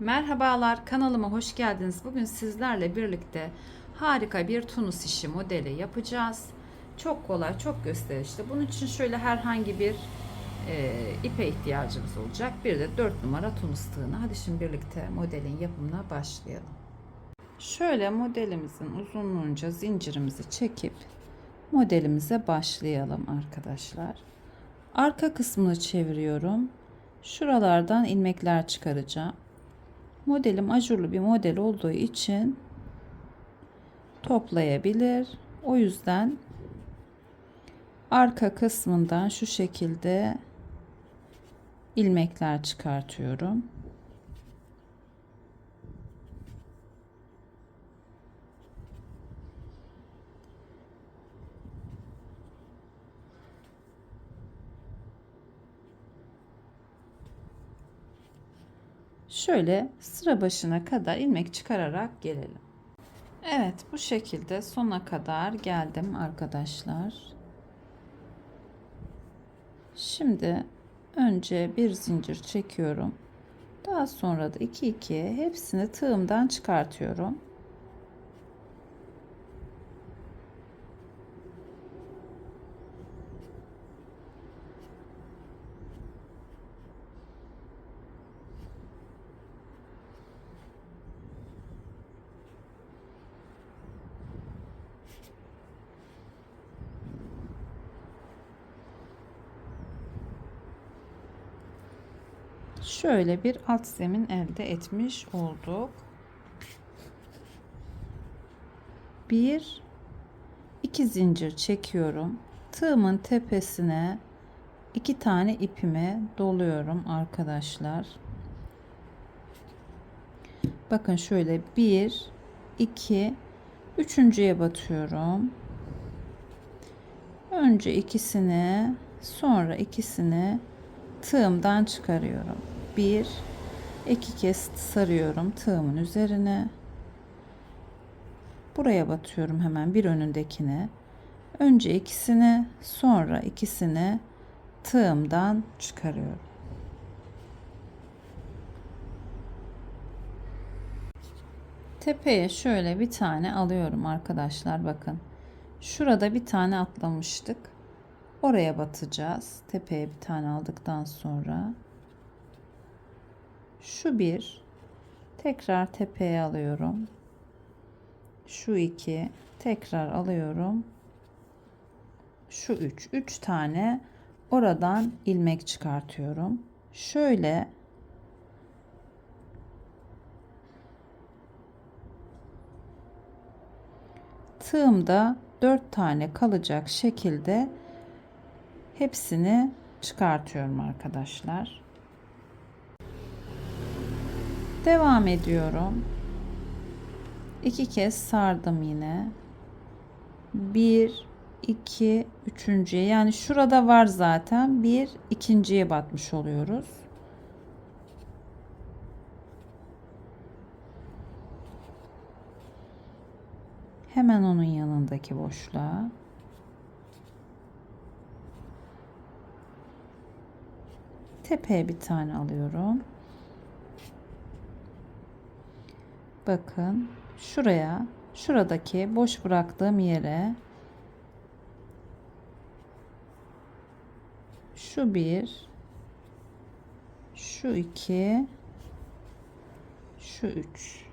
Merhabalar kanalıma hoş geldiniz. Bugün sizlerle birlikte harika bir tunus işi modeli yapacağız. Çok kolay, çok gösterişli. Bunun için şöyle herhangi bir e, ipe ihtiyacımız olacak. Bir de 4 numara tunus tığını. Hadi şimdi birlikte modelin yapımına başlayalım. Şöyle modelimizin uzunluğunca zincirimizi çekip modelimize başlayalım arkadaşlar. Arka kısmını çeviriyorum. Şuralardan ilmekler çıkaracağım. Modelim ajurlu bir model olduğu için toplayabilir. O yüzden arka kısmından şu şekilde ilmekler çıkartıyorum. Şöyle sıra başına kadar ilmek çıkararak gelelim. Evet bu şekilde sona kadar geldim arkadaşlar. Şimdi önce bir zincir çekiyorum. Daha sonra da 2 2 hepsini tığımdan çıkartıyorum. Şöyle bir alt zemin elde etmiş olduk. Bir, iki zincir çekiyorum. Tığımın tepesine iki tane ipimi doluyorum arkadaşlar. Bakın şöyle bir, iki, üçüncüye batıyorum. Önce ikisini, sonra ikisini tığımdan çıkarıyorum. Bir, iki kez sarıyorum tığımın üzerine. Buraya batıyorum hemen bir önündekine. Önce ikisini, sonra ikisini tığımdan çıkarıyorum. Tepeye şöyle bir tane alıyorum arkadaşlar bakın. Şurada bir tane atlamıştık. Oraya batacağız. Tepeye bir tane aldıktan sonra şu bir tekrar tepeye alıyorum. Şu iki tekrar alıyorum. Şu üç. Üç tane oradan ilmek çıkartıyorum. Şöyle tığımda dört tane kalacak şekilde hepsini çıkartıyorum arkadaşlar. Devam ediyorum. İki kez sardım yine. Bir, iki, üçüncüye yani şurada var zaten bir ikinciye batmış oluyoruz. Hemen onun yanındaki boşluğa tepeye bir tane alıyorum. Bakın şuraya, şuradaki boş bıraktığım yere şu bir, şu iki, şu üç.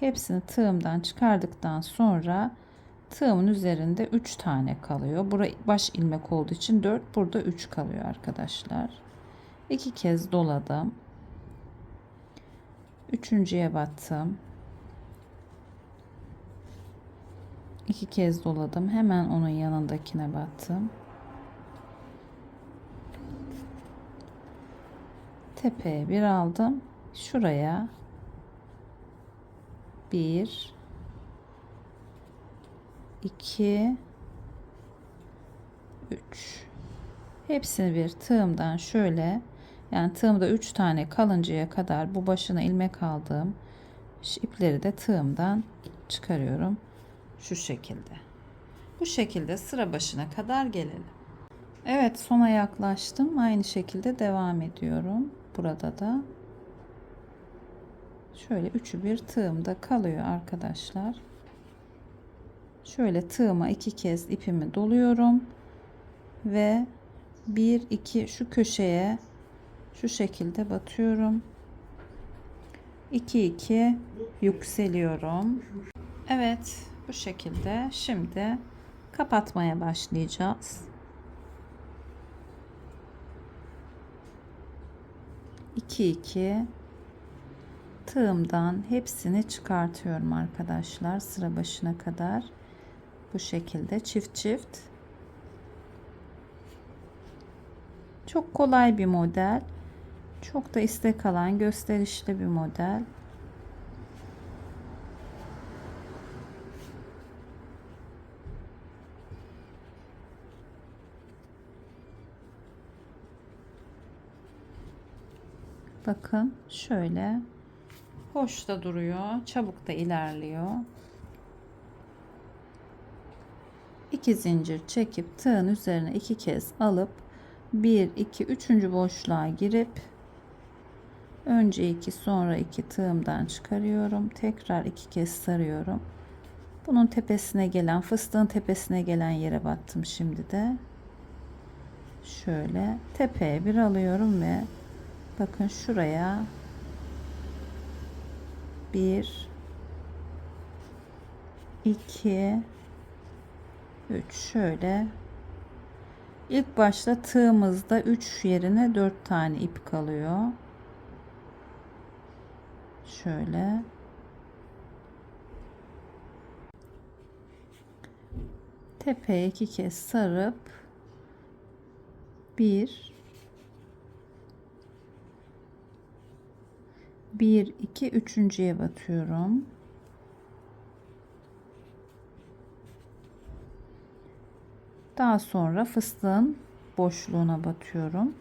Hepsini tığımdan çıkardıktan sonra tığımın üzerinde 3 tane kalıyor. Burası baş ilmek olduğu için 4, burada 3 kalıyor arkadaşlar. 2 kez doladım. Üçüncüye battım. İki kez doladım. Hemen onun yanındakine battım. Tepeye bir aldım. Şuraya bir 2 3 hepsini bir tığımdan şöyle yani tığımda 3 tane kalıncaya kadar bu başına ilmek aldığım ipleri de tığımdan çıkarıyorum şu şekilde bu şekilde sıra başına kadar gelelim Evet sona yaklaştım aynı şekilde devam ediyorum burada da. Şöyle üçü bir tığımda kalıyor arkadaşlar. Şöyle tığıma iki kez ipimi doluyorum ve bir iki şu köşeye şu şekilde batıyorum. 2 2 yükseliyorum. Evet, bu şekilde şimdi kapatmaya başlayacağız. 2 2 tığımdan hepsini çıkartıyorum arkadaşlar sıra başına kadar. Bu şekilde çift çift. Çok kolay bir model. Çok da istek alan gösterişli bir model. Bakın şöyle hoş da duruyor. Çabuk da ilerliyor. İki zincir çekip tığın üzerine iki kez alıp 1 2 3. boşluğa girip önce 2 sonra 2 tığımdan çıkarıyorum. Tekrar iki kez sarıyorum. Bunun tepesine gelen fıstığın tepesine gelen yere battım şimdi de. Şöyle tepeye bir alıyorum ve bakın şuraya bir iki üç şöyle İlk başta tığımızda 3 yerine 4 tane ip kalıyor. Şöyle. Tepeye iki kez sarıp bir bir iki üçüncüye batıyorum. Daha sonra fıstığın boşluğuna batıyorum.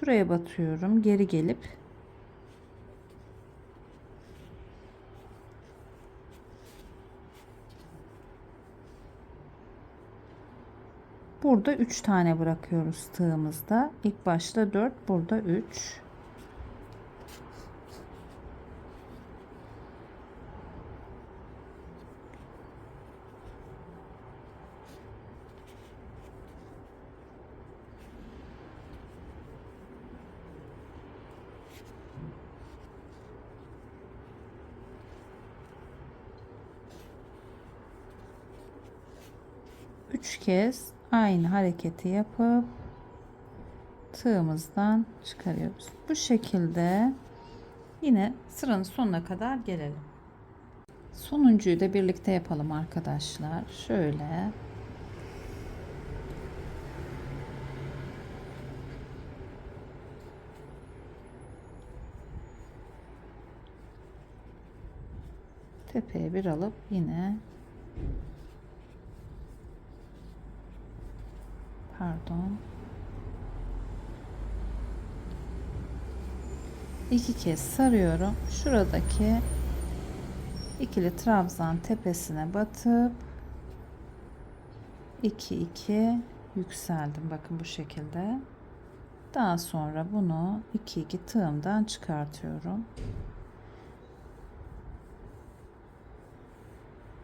Şuraya batıyorum. Geri gelip Burada 3 tane bırakıyoruz tığımızda. İlk başta 4, burada 3. Üç kez aynı hareketi yapıp tığımızdan çıkarıyoruz. Bu şekilde yine sıranın sonuna kadar gelelim. Sonuncuyu da birlikte yapalım arkadaşlar. Şöyle tepeye bir alıp yine pardon. İki kez sarıyorum. Şuradaki ikili trabzan tepesine batıp 2 2 yükseldim. Bakın bu şekilde. Daha sonra bunu 2 2 tığımdan çıkartıyorum.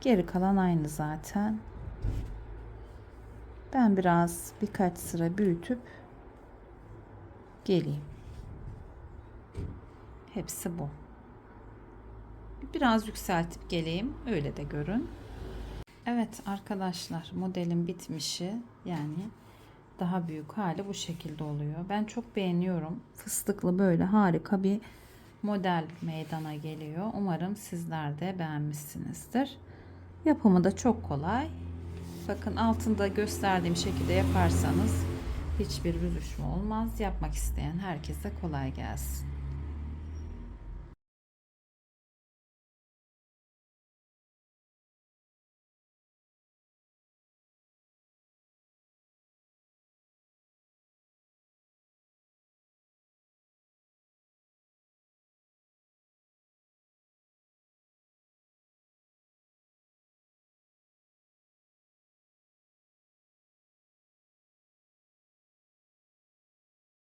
Geri kalan aynı zaten ben biraz birkaç sıra büyütüp geleyim. Hepsi bu. Biraz yükseltip geleyim. Öyle de görün. Evet arkadaşlar modelin bitmişi yani daha büyük hali bu şekilde oluyor. Ben çok beğeniyorum. Fıstıklı böyle harika bir model meydana geliyor. Umarım sizler de beğenmişsinizdir. Yapımı da çok kolay. Bakın altında gösterdiğim şekilde yaparsanız hiçbir büzüşme olmaz. Yapmak isteyen herkese kolay gelsin.